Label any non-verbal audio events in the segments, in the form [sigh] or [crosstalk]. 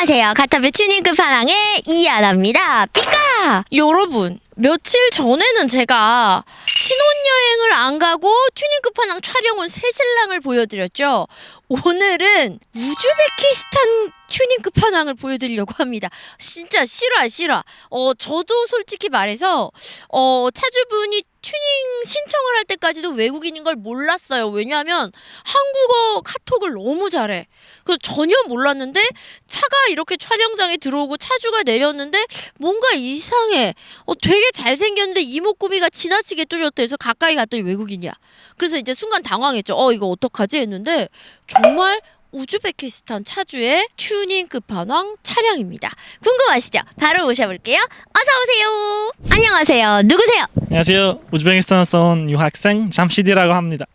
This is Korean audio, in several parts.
안녕하세요. 가타베 튜닝 끝판왕의 이하나입니다. 삐까! 여러분, 며칠 전에는 제가 신혼여행을 안 가고 튜닝 끝판왕 촬영 온 새신랑을 보여드렸죠. 오늘은 우즈베키스탄 튜닝 끝판왕을 보여드리려고 합니다. 진짜 실화, 실화. 어, 저도 솔직히 말해서, 어, 차주분이 튜닝 신청을 할 때까지도 외국인인 걸 몰랐어요. 왜냐하면 한국어 카톡을 너무 잘해. 그래서 전혀 몰랐는데 차가 이렇게 촬영장에 들어오고 차주가 내렸는데 뭔가 이상해. 어, 되게 잘생겼는데 이목구비가 지나치게 뚫렸대. 그래서 가까이 갔더니 외국인이야. 그래서 이제 순간 당황했죠. 어, 이거 어떡하지 했는데 정말 우즈베키스탄 차주의 튜닝 끝판왕 차량입니다. 궁금하시죠? 바로 모셔볼게요. 어서 오세요. 안녕하세요. 누구세요? 안녕하세요. 우즈베키스탄에서 온 유학생 잠시디라고 합니다.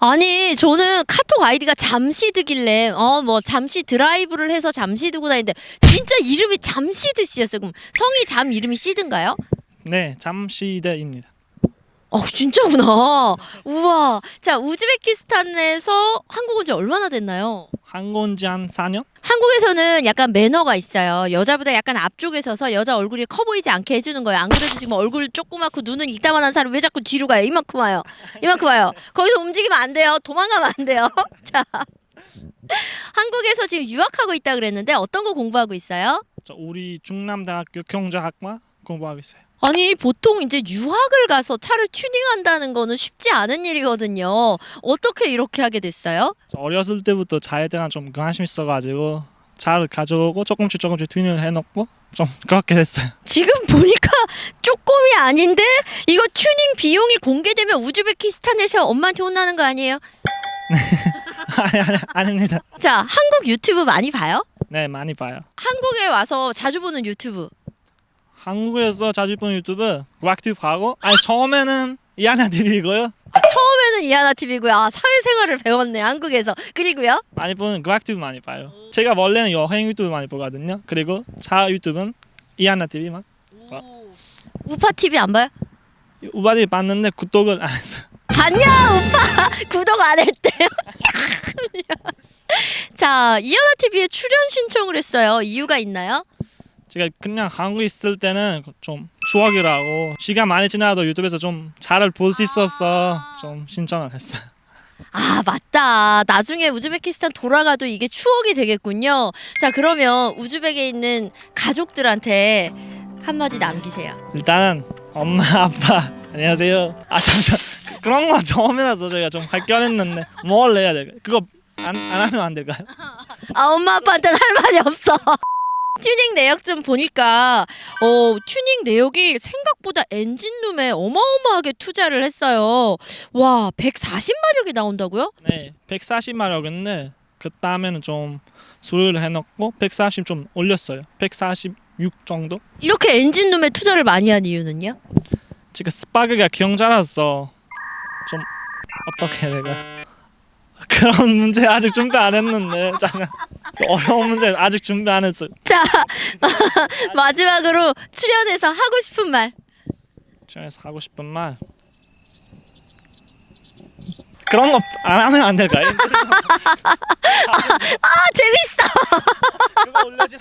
아니 저는 카톡 아이디가 잠시드길래 어 뭐 잠시 드라이브를 해서 잠시드구나 했는데 진짜 이름이 잠시드 씨였어요. 그럼 성이 잠 이름이 시드인가요? 네, 잠시대입니다. 어 진짜구나. 우와. 자 우즈베키스탄에서 한국 온 지 얼마나 됐나요? 한국 온지 한 4년? 한국에서는 약간 매너가 있어요. 여자보다 약간 앞쪽에 서서 여자 얼굴이 커 보이지 않게 해주는 거예요. 안 그래도 지금 얼굴 조그맣고 눈은 이따만한 사람 왜 자꾸 뒤로 가요? 이만큼 와요. 이만큼 와요. 거기서 움직이면 안 돼요. 도망가면 안 돼요. [laughs] 자, 한국에서 지금 유학하고 있다 그랬는데 어떤 거 공부하고 있어요? 저 우리 중남대학교 경제학과 공부하고 있어요. 아니 보통 이제 유학을 가서 차를 튜닝한다는 거는 쉽지 않은 일이거든요. 어떻게 이렇게 하게 됐어요? 저 어렸을 때부터 차에 대한 좀 관심 있어가지고 차를 가져오고 조금씩 조금씩 튜닝을 해놓고 좀 [laughs] 그렇게 됐어요. 지금 보니까 조금이 아닌데 이거 튜닝 비용이 공개되면 우즈베키스탄에서 엄마한테 혼나는 거 아니에요? [laughs] 아니 아니 아닙니다. 자, 한국 유튜브 많이 봐요? 네, 많이 봐요. 한국에 와서 자주 보는 유튜브. 한국에서 자주 보는 유튜브 락튜브 하고 아니 처음에는 이하나 TV이고요. 아, 처음에는 이하나 TV고요. 아, 사회생활을 배웠네 한국에서. 그리고요. 많이 보는 락튜브 많이 봐요. 제가 원래는 여행 유튜브 많이 보거든요. 그리고 차 유튜브는 이하나 TV만. 우파 TV 안 봐요? 우바디 봤는데 구독을 안 했어요. 봤냐 오빠 [laughs] 구독 안 했대요. [laughs] 자, 이하나 TV에 출연 신청을 했어요. 이유가 있나요? 제가 그냥 한국에 있을 때는 좀 추억이라고 시간 많이 지나도 유튜브에서 좀 잘을 볼 수 있어서 좀 신청을 했어요. 아 맞다 나중에 우즈베키스탄 돌아가도 이게 추억이 되겠군요 자 그러면 우즈벡에 있는 가족들한테 한마디 남기세요 일단은 엄마 아빠 안녕하세요. 아 잠시만 그런 거 처음이라서 제가 좀 발견했는데 뭘 해야 될까? 그거 안, 안 하면 안 될까요? 아 엄마 아빠한테는 할 말이 없어 튜닝 내역 좀 보니까 어 튜닝 내역이 생각보다 엔진룸에 어마어마하게 투자를 했어요 와 140마력이 나온다고요? 네, 140마력인데 그 다음에는 좀 수리를 해놓고 140 좀 올렸어요. 146 정도? 이렇게 엔진룸에 투자를 많이 한 이유는요? 지금 스파크가 경자라서 좀 어떻게 될까? [laughs] 그런 문제 아직 준비 안 했는데 잠깐 어려운 문제 아직 준비 안 했어요. 자 [laughs] 마지막으로 출연해서 하고 싶은 말 중에서 하고 싶은 말 그런 거 안 하면 안 될까요? [laughs] 아 재밌어 올려주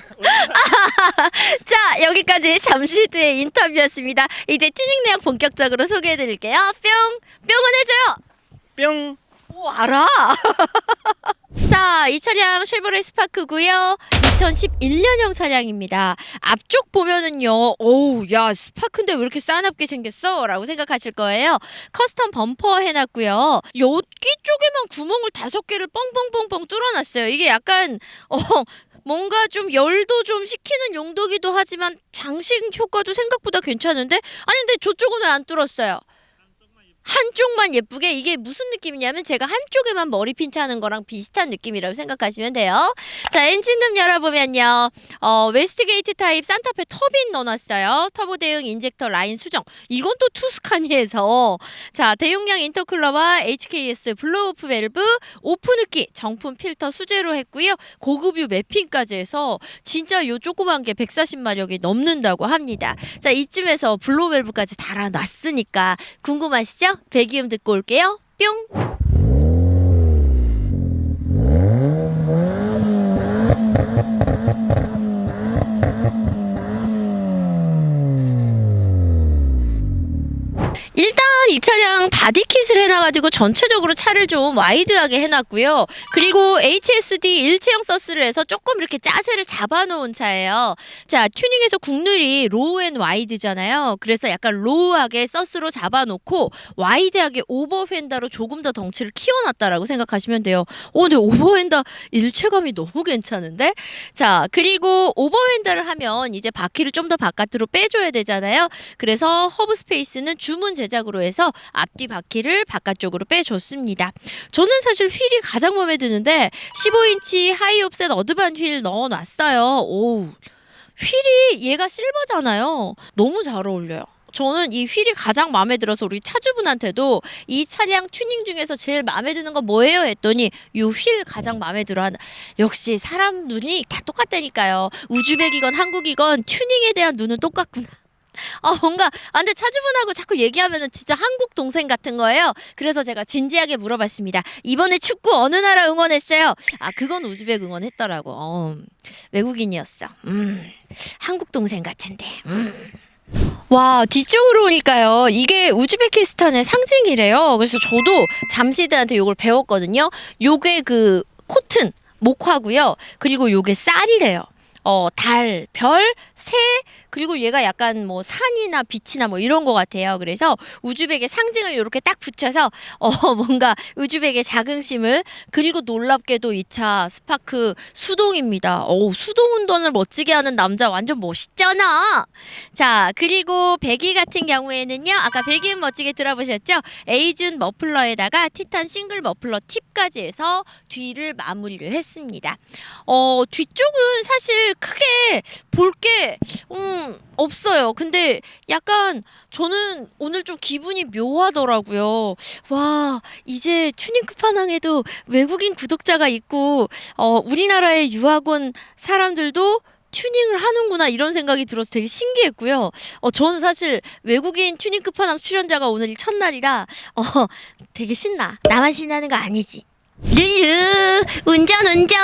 자 여기까지 잠시드의 인터뷰였습니다. 이제 튜닝 내역 본격적으로 소개해드릴게요. 뿅 뿅은 해줘요. 뿅. 오 알아. [laughs] 자, 이 차량 쉐보레 스파크고요. 2011년형 차량입니다. 앞쪽 보면은요. 어우, 야, 스파크인데 왜 이렇게 싸납게 생겼어? 라고 생각하실 거예요. 커스텀 범퍼 해놨고요. 여기 쪽에만 구멍을 다섯 개를 뻥뻥뻥뻥 뚫어놨어요. 이게 약간 어 뭔가 좀 열도 좀 식히는 용도기도 하지만 장식 효과도 생각보다 괜찮은데 아니 근데 저쪽은 왜 안 뚫었어요? 한쪽만 예쁘게 이게 무슨 느낌이냐면 제가 한쪽에만 머리 핀차는 거랑 비슷한 느낌이라고 생각하시면 돼요. 자 엔진룸 열어보면요. 어, 웨스트게이트 타입 산타페 터빈 넣어놨어요. 터보 대응 인젝터 라인 수정. 이건 또 투스카니에서 자 대용량 인터쿨러와 HKS 블로우오프 밸브 오픈 흡기 정품 필터 수제로 했고요. 고급유 매핑까지 해서 진짜 요 조그만 게 140마력이 넘는다고 합니다. 자 이쯤에서 블로우 밸브까지 달아놨으니까 궁금하시죠? 배기음 듣고 올게요. 뿅. 일단 이 차량 바디킷을 해놔가지고 전체적으로 차를 좀 와이드하게 해놨고요. 그리고 HSD 일체형 서스를 해서 조금 이렇게 짜세를 잡아놓은 차예요. 자 튜닝에서 국룰이 로우 앤 와이드잖아요. 그래서 약간 로우하게 서스로 잡아놓고 와이드하게 오버핸다로 조금 더 덩치를 키워놨다라고 생각하시면 돼요. 오 근데 오버핸다 일체감이 너무 괜찮은데? 자 그리고 오버핸다를 하면 이제 바퀴를 좀 더 바깥으로 빼줘야 되잖아요. 그래서 허브 스페이스는 주문 제작으로 해서 앞뒤 바퀴를 바깥쪽으로 빼줬습니다. 저는 사실 휠이 가장 마음에 드는데 15인치 하이 옵셋 어드반 휠 넣어놨어요. 오, 휠이 얘가 실버잖아요. 너무 잘 어울려요. 저는 이 휠이 가장 마음에 들어서 우리 차주분한테도 이 차량 튜닝 중에서 제일 마음에 드는 건 뭐예요? 했더니 이 휠 가장 마음에 들어 한다. 역시 사람 눈이 다 똑같다니까요. 우즈벡이건 한국이건 튜닝에 대한 눈은 똑같구나. 아 뭔가 아 근데 차주분하고 자꾸 얘기하면은 진짜 한국 동생 같은 거예요. 그래서 제가 진지하게 물어봤습니다. 이번에 축구 어느 나라 응원했어요? 아 그건 우즈벡 응원했더라고. 어, 외국인이었어. 음 한국 동생 같은데. 음. 와 뒤쪽으로 오니까요 이게 우즈베키스탄의 상징이래요 그래서 저도 잠시들한테 요걸 배웠거든요 요게 그 코튼 목화고요 그리고 요게 쌀이래요 어, 달, 별, 새, 그리고 얘가 약간 뭐 산이나 빛이나 뭐 이런 것 같아요. 그래서 우즈벡의 상징을 이렇게 딱 붙여서 어, [laughs] 뭔가 우즈벡의 자긍심을 그리고 놀랍게도 이 차 스파크 수동입니다. 오, 수동 운전을 멋지게 하는 남자 완전 멋있잖아. 자, 그리고 배기 같은 경우에는요. 아까 배기음 멋지게 들어보셨죠? 에이준 머플러에다가 티탄 싱글 머플러 팁까지 해서 뒤를 마무리를 했습니다. 어, 뒤쪽은 사실 크게 볼게 음, 없어요. 근데 약간 저는 오늘 좀 기분이 묘하더라고요. 와, 이제 튜닝 끝판왕에도 외국인 구독자가 있고 어, 우리나라의 유학원 사람들도 튜닝을 하는구나 이런 생각이 들어서 되게 신기했고요. 어, 저는 사실 외국인 튜닝 끝판왕 출연자가 오늘 첫날이라 어, 되게 신나. 나만 신나는 거 아니지. 르르 운전 운전.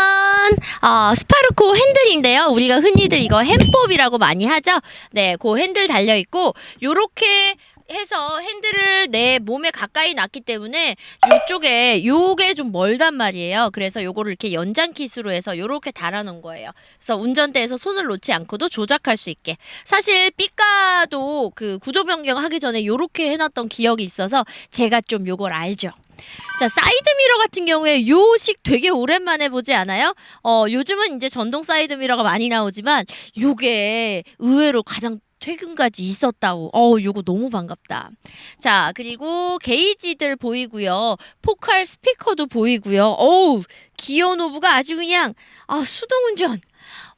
어, 스파르코 핸들인데요. 우리가 흔히들 이거 햄법이라고 많이 하죠? 네그 핸들 달려 있고 요렇게 해서 핸들을 내 몸에 가까이 놨기 때문에 요쪽에 요게 좀 멀단 말이에요. 그래서 요거를 이렇게 연장 킷으로 해서 요렇게 달아놓은 거예요. 그래서 운전대에서 손을 놓지 않고도 조작할 수 있게. 사실 삐까도 그 구조 변경 하기 전에 요렇게 해놨던 기억이 있어서 제가 좀 요걸 알죠. 자 사이드 미러 같은 경우에 요식 되게 오랜만에 보지 않아요? 어 요즘은 이제 전동 사이드 미러가 많이 나오지만 요게 의외로 가장 최근까지 있었다고. 어, 요거 너무 반갑다. 자, 그리고 게이지들 보이고요. 포칼 스피커도 보이고요. 어우, 기어 노브가 아주 그냥 아, 수동 운전.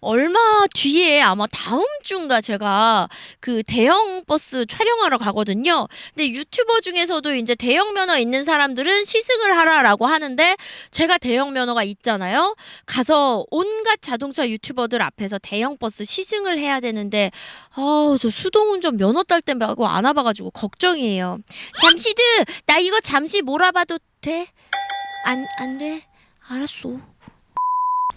얼마 뒤에 아마 다음 주인가 제가 그 대형 버스 촬영하러 가거든요. 근데 유튜버 중에서도 이제 대형 면허 있는 사람들은 시승을 하라라고 하는데 제가 대형 면허가 있잖아요. 가서 온갖 자동차 유튜버들 앞에서 대형 버스 시승을 해야 되는데 아, 저 수동 운전 면허 딸 때 말고 안 와봐가지고 걱정이에요. 잠시드, 나 이거 잠시 몰아봐도 돼? 안, 안 돼? 알았어.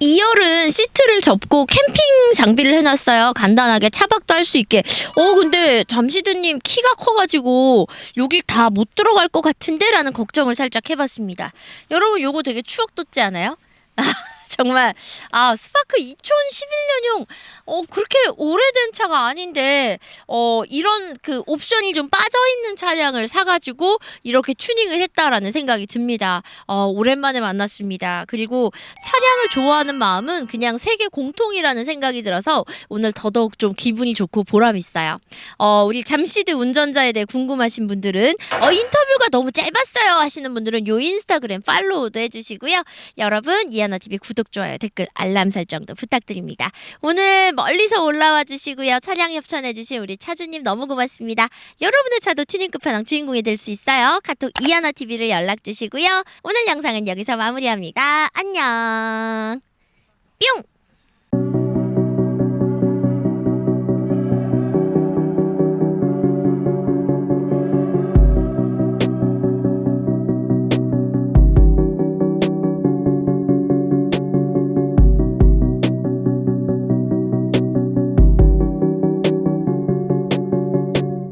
2열은 시트를 접고 캠핑 장비를 해놨어요. 간단하게 차박도 할 수 있게. 어, 근데 잠시드님 키가 커가지고 여길 다 못 들어갈 것 같은데? 라는 걱정을 살짝 해봤습니다. 여러분, 요거 되게 추억 돋지 않아요? [laughs] 정말 아 스파크 2011년형 어 그렇게 오래된 차가 아닌데 어 이런 그 옵션이 좀 빠져 있는 차량을 사가지고 이렇게 튜닝을 했다라는 생각이 듭니다. 어 오랜만에 만났습니다. 그리고 차량을 좋아하는 마음은 그냥 세계 공통이라는 생각이 들어서 오늘 더더욱 좀 기분이 좋고 보람 있어요. 어 우리 잠시드 운전자에 대해 궁금하신 분들은 어 인터뷰가 너무 짧았어요 하시는 분들은 요 인스타그램 팔로우도 해주시고요. 여러분 이하나 TV 구독 좋아요 댓글 알람 설정도 부탁드립니다. 오늘 멀리서 올라와 주시고요. 차량 협찬해 주신 우리 차주님 너무 고맙습니다. 여러분의 차도 튜닝 끝판왕 주인공이 될 수 있어요. 카톡 이하나 TV를 연락 주시고요. 오늘 영상은 여기서 마무리합니다. 안녕. 뿅.